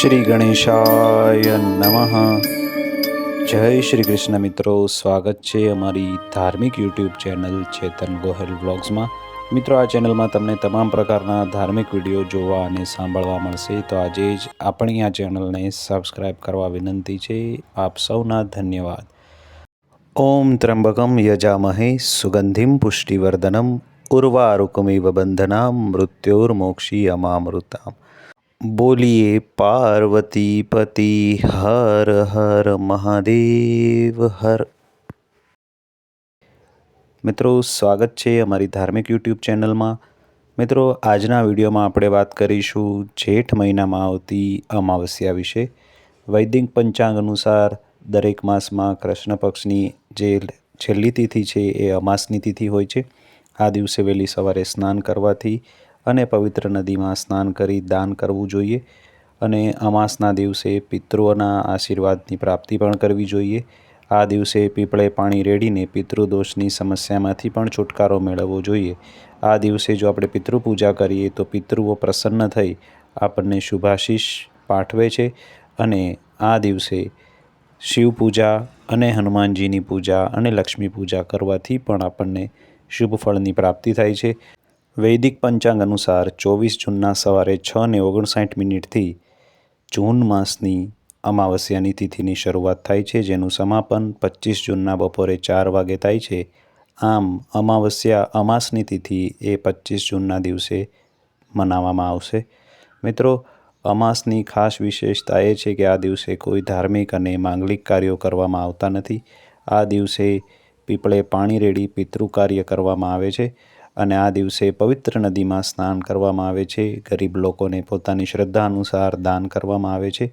શ્રી ગણેશાય નમઃ. જય શ્રી કૃષ્ણ મિત્રો, સ્વાગત છે અમારી ધાર્મિક યુટ્યુબ ચેનલ ચેતન ગોહેલ વ્લોગ્સમાં. મિત્રો, આ ચેનલમાં તમને તમામ પ્રકારના ધાર્મિક વીડિયો જોવા અને સાંભળવા મળશે. તો આજે જ આપણી આ ચેનલને સબસ્ક્રાઈબ કરવા વિનંતી છે. આપ સૌના ધન્યવાદ. ઓમ ત્રંબકમ યજામહે સુગંધિમ પુષ્ટિવર્ધનમ. ઉર્વારુકમિવ બંધનામ મૃત્યોર્મોક્ષી અમામૃતામ બોલીએ પાર્વતી પતિ હર હર મહાદેવ હર મિત્રો સ્વાગત છે અમારી ધાર્મિક યુટ્યુબ ચેનલમાં મિત્રો આજના વિડીયોમાં આપણે વાત કરીશું જેઠ મહિનામાં આવતી અમાવસ્યા વિશે વૈદિક પંચાંગ અનુસાર દરેક માસમાં કૃષ્ણ પક્ષની જે છેલ્લી તિથિ છે એ અમાસની તિથિ હોય છે આ દિવસે વહેલી સવારે સ્નાન કરવાથી અને પવિત્ર નદીમાં સ્નાન કરી દાન કરવું જોઈએ અને અમાસના દિવસે પિતૃઓના આશીર્વાદની પ્રાપ્તિ પણ કરવી જોઈએ. આ દિવસે પીપળે પાણી રેડીને પિતૃદોષની સમસ્યામાંથી પણ છુટકારો મેળવવો જોઈએ. આ દિવસે જો આપણે પિતૃપૂજા કરીએ તો પિતૃઓ પ્રસન્ન થઈ આપણને શુભાશીષ પાઠવે છે અને આ દિવસે શિવ પૂજા અને હનુમાનજીની પૂજા અને લક્ષ્મી પૂજા કરવાથી પણ આપણને શુભ ફળની પ્રાપ્તિ થાય છે. વૈદિક પંચાંગ અનુસાર ચોવીસ જૂનના સવારે છ ને ઓગણસાઠ મિનિટથી જૂન માસની અમાવસ્યાની તિથિની શરૂઆત થાય છે, જેનું સમાપન પચીસ જૂનના બપોરે ચાર વાગે થાય છે. આમ, અમાવસ્યા, અમાસની તિથિ એ પચીસ જૂનના દિવસે મનાવવામાં આવશે. મિત્રો, અમાસની ખાસ વિશેષતા એ છે કે આ દિવસે કોઈ ધાર્મિક અને માંગલિક કાર્યો કરવામાં આવતા નથી. આ દિવસે પીપળે પાણી રેડી પિતૃ કાર્ય કરવામાં આવે છે અને આ દિવસે પવિત્ર નદીમાં સ્નાન કરવામાં આવે છે. ગરીબ લોકોને પોતાની શ્રદ્ધા અનુસાર દાન કરવામાં આવે છે.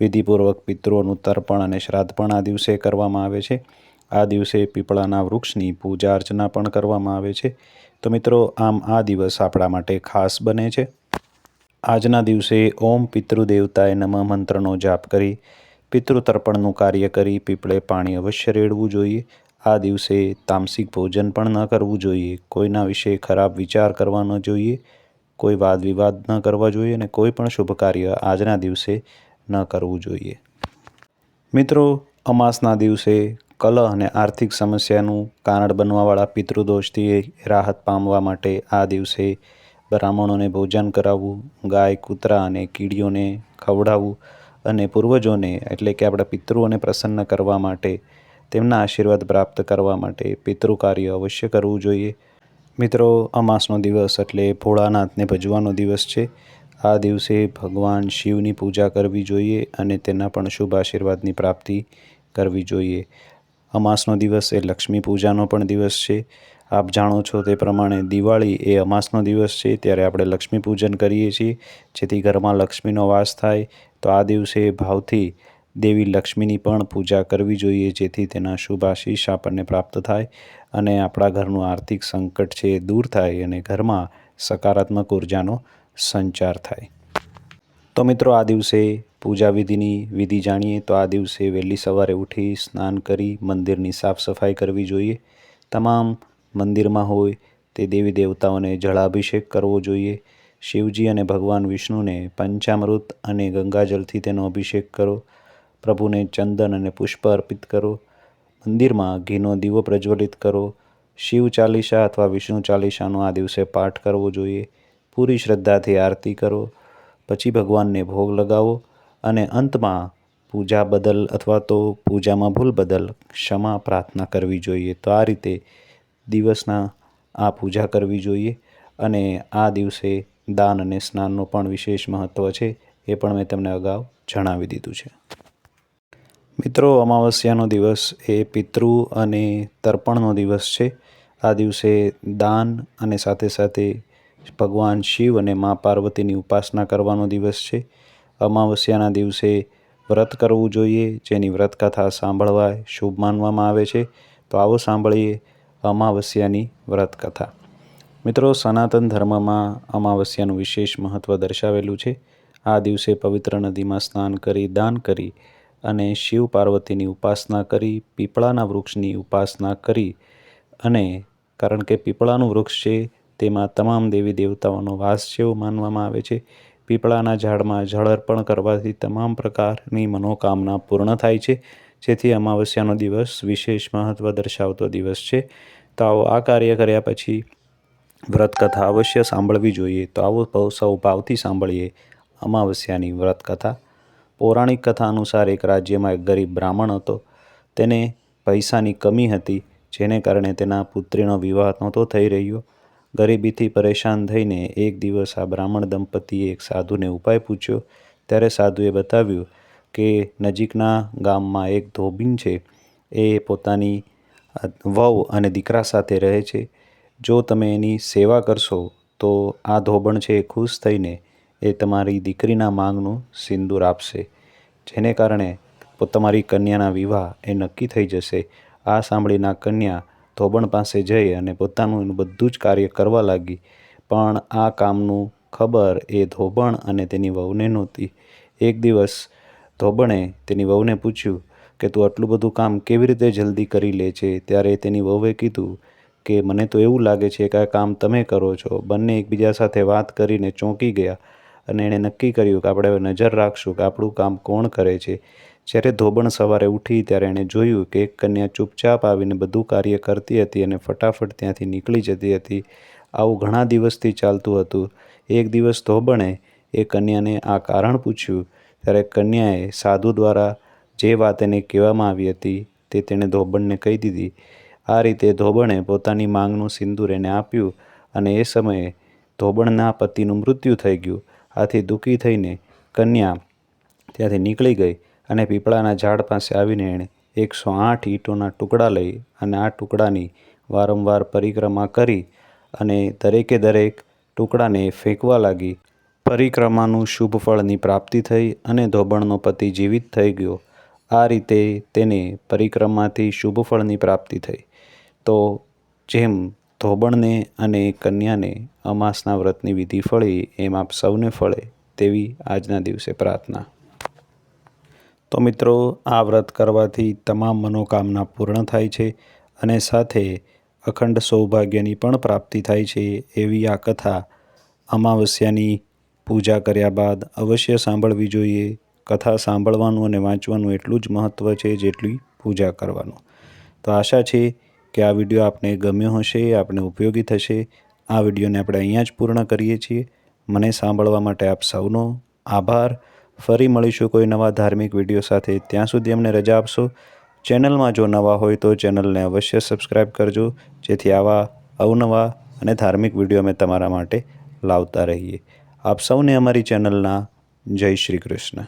વિધિપૂર્વક પિતૃઓનું તર્પણ અને શ્રાદ્ધ પણ આ દિવસે કરવામાં આવે છે. આ દિવસે પીપળાના વૃક્ષની પૂજા અર્ચના પણ કરવામાં આવે છે. તો મિત્રો, આમ આ દિવસ આપણા માટે ખાસ બને છે. આજના દિવસે ઓમ પિતૃદેવતાએ નમ મંત્રનો જાપ કરી પિતૃતર્પણનું કાર્ય કરી, પીપળે પાણી અવશ્ય રેડવું જોઈએ. આ દિવસે તામસિક ભોજન પણ ન કરવું જોઈએ. કોઈના વિશે ખરાબ વિચાર કરવા ન જોઈએ. કોઈ વાદ વિવાદ ન કરવા જોઈએ અને કોઈ પણ શુભ કાર્ય આજના દિવસે ન કરવું જોઈએ. મિત્રો, અમાસના દિવસે કલહ અને આર્થિક સમસ્યાનું કારણ બનવાવાળા પિતૃદોષથી રાહત પામવા માટે આ દિવસે બ્રાહ્મણોને ભોજન કરાવવું, ગાય, કૂતરા અને કીડીઓને ખવડાવવું અને પૂર્વજોને એટલે કે આપણા પિતૃઓને પ્રસન્ન કરવા માટે તેમના આશીર્વાદ પ્રાપ્ત કરવા માટે પિતૃ કાર્ય અવશ્ય કરવું જોઈએ. મિત્રો, અમાસનો દિવસ એટલે ભોળાનાથને ભજવાનો દિવસ છે. આ દિવસે ભગવાન શિવની પૂજા કરવી જોઈએ અને તેના પણ શુભ આશીર્વાદની પ્રાપ્તિ કરવી જોઈએ. અમાસનો દિવસ એ લક્ષ્મી પૂજાનો પણ દિવસ છે. આપ જાણો છો તે પ્રમાણે દિવાળી એ અમાસનો દિવસ છે. ત્યારે આપણે લક્ષ્મી પૂજન કરીએ છીએ. જેથી ઘરમાં લક્ષ્મીનો વાસ થાય. તો આ દિવસે ભાવથી દેવી લક્ષ્મીની પણ પૂજા કરવી જોઈએ, જેથી તેના શુભ આશીષ આપણને પ્રાપ્ત થાય અને આપણા ઘરનું આર્થિક સંકટ છે એ દૂર થાય અને ઘરમાં સકારાત્મક ઉર્જાનો સંચાર થાય. તો મિત્રો, આ દિવસે પૂજા વિધિની વિધિ જાણીએ તો આ દિવસે વહેલી સવારે ઉઠી સ્નાન કરી મંદિરની સાફ સફાઈ કરવી જોઈએ. તમામ મંદિરમાં હોય તે દેવી દેવતાઓને જળાભિષેક કરવો જોઈએ. શિવજી અને ભગવાન વિષ્ણુને પંચામૃત અને ગંગાજળથી તેનો અભિષેક કરો. પ્રભુને ચંદન અને પુષ્પ અર્પિત કરો. મંદિરમાં ઘીનો દીવો પ્રજ્વલિત કરો. શિવ ચાલીસા અથવા વિષ્ણુ ચાલીસાનો આ દિવસે પાઠ કરવો જોઈએ. પૂરી શ્રદ્ધાથી આરતી કરો. પછી ભગવાનને ભોગ લગાવો અને અંતમાં પૂજા બદલ અથવા તો પૂજામાં ભૂલ બદલ ક્ષમા પ્રાર્થના કરવી જોઈએ. તો આ રીતે દિવસના આ પૂજા કરવી જોઈએ અને આ દિવસે દાન અને સ્નાનનું પણ વિશેષ મહત્ત્વ છે. એ પણ મેં તમને અગાઉ જણાવી દીધું છે. મિત્રો, અમાવસ્યાનો દિવસ એ પિતૃ અને તર્પણનો દિવસ છે. આ દિવસે દાન અને સાથે સાથે ભગવાન શિવ અને મા પાર્વતીની ઉપાસના કરવાનો દિવસ છે. અમાવસ્યાના દિવસે વ્રત કરવું જોઈએ, જેની વ્રત કથા સાંભળવા શુભ માનવામાં આવે છે. તો આવો સાંભળીએ અમાવસ્યાની વ્રત કથા મિત્રો, સનાતન ધર્મમાં અમાવસ્યાનું વિશેષ મહત્ત્વ દર્શાવેલું છે. આ દિવસે પવિત્ર નદીમાં સ્નાન કરી, દાન કરી અને શિવ પાર્વતીની ઉપાસના કરી, પીપળાના વૃક્ષની ઉપાસના કરી અને કારણ કે પીપળાનું વૃક્ષ છે, તેમાં તમામ દેવી દેવતાઓનો વાસ છે એવું માનવામાં આવે છે. પીપળાના ઝાડમાં જળ અર્પણ કરવાથી તમામ પ્રકારની મનોકામના પૂર્ણ થાય છે. જેથી અમાવસ્યાનો દિવસ વિશેષ મહત્ત્વ દર્શાવતો દિવસ છે. તો આવો આ કાર્ય કર્યા પછી વ્રતકથા અવશ્ય સાંભળવી જોઈએ. તો આવો સૌ ભાવથી સાંભળીએ અમાવસ્યાની વ્રતકથા. પૌરાણિક કથા અનુસાર એક રાજ્યમાં એક ગરીબ બ્રાહ્મણ હતો. તેને પૈસાની કમી હતી, જેને કારણે તેના પુત્રીનો વિવાહ નહોતો થઈ રહ્યો. ગરીબીથી પરેશાન થઈને એક દિવસ આ બ્રાહ્મણ દંપતીએ એક સાધુને ઉપાય પૂછ્યો. ત્યારે સાધુએ બતાવ્યું કે નજીકના ગામમાં એક ધોબીન છે. એ પોતાની વહુ અને દીકરા સાથે રહે છે. જો તમે એની સેવા કરશો, તો આ ધોબણ છે એ ખુશ થઈને એ તમારી દીકરીના માંગનું સિંદૂર આપશે. જેને કારણે તમારી કન્યાના વિવાહ એ નક્કી થઈ જશે. આ સાંભળીને કન્યા ધોબણ પાસે જઈ અને પોતાનું એનું બધું જ કાર્ય કરવા લાગી. પણ આ કામનું ખબર એ ધોબણ અને તેની વહુને નહોતી. એક દિવસ ધોબણે તેની વહુને પૂછ્યું કે, તું આટલું બધું કામ કેવી રીતે જલ્દી કરી લે છે? ત્યારે તેની વહુએ કીધું કે, મને તો એવું લાગે છે કે આ કામ તમે કરો છો. બંને એકબીજા સાથે વાત કરીને ચોંકી ગયા. અને એણે નક્કી કર્યું કે આપણે હવે નજર રાખશું કે આપણું કામ કોણ કરે છે. જ્યારે ધોબણ સવારે ઉઠી ત્યારે એણે જોયું કે એક કન્યા ચૂપચાપ આવીને બધું કાર્ય કરતી હતી અને ફટાફટ ત્યાંથી નીકળી જતી હતી. આવું ઘણા દિવસથી ચાલતું હતું. એક દિવસ ધોબણે એ કન્યાને આ કારણ પૂછ્યું. ત્યારે કન્યાએ સાધુ દ્વારા જે વાત એને કહેવામાં આવી હતી તે તેણે ધોબણને કહી દીધી. આ રીતે ધોબણે પોતાની માંગનું સિંદૂર એને આપ્યું અને એ સમયે ધોબણના પતિનું મૃત્યુ થઈ ગયું. આથી દુઃખી થઈને કન્યા ત્યાંથી નીકળી ગઈ અને પીપળાના ઝાડ પાસે આવીને એણે એકસો આઠ ઈંટોના ટુકડા લઈ અને આ ટુકડાની વારંવાર પરિક્રમા કરી અને દરેકે દરેક ટુકડાને ફેંકવા લાગી. પરિક્રમાનું શુભ ફળની પ્રાપ્તિ થઈ અને ધોબણનો પતિ જીવિત થઈ ગયો. આ રીતે તેને પરિક્રમાથી શુભ ફળની પ્રાપ્તિ થઈ. તો જેમ ધોબણને અને કન્યાને અમાસના વ્રતની વિધિ ફળે, એમ આપ સૌને ફળે તેવી આજના દિવસે પ્રાર્થના. તો મિત્રો, આ વ્રત કરવાથી તમામ મનોકામના પૂર્ણ થાય છે અને સાથે અખંડ સૌભાગ્યની પણ પ્રાપ્તિ થાય છે એવી આ કથા અમાવસ્યાની પૂજા કર્યા બાદ અવશ્ય સાંભળવી જોઈએ. કથા સાંભળવાનું અને વાંચવાનું એટલું જ મહત્ત્વ છે જેટલી પૂજા કરવાનું. તો આશા છે કે આ વીડિયો આપને ગમ્યો હશે, આપને ઉપયોગી થશે, આ વિડીયોને આપણે અહીંયા જ પૂર્ણ કરીએ છીએ. મને સાંભળવા માટે આપ સૌનો આભાર. ફરી મળીશું કોઈ નવા ધાર્મિક વીડિયો સાથે. ત્યાં સુધી અમને રજા આપશો. ચેનલમાં જો નવા હોય તો ચેનલને અવશ્ય સબસ્ક્રાઇબ કરજો, જેથી આવા અવનવા અને ધાર્મિક વીડિયો અમે તમારા માટે લાવતા રહીએ. આપ સૌને અમારી ચેનલના જય શ્રી કૃષ્ણ.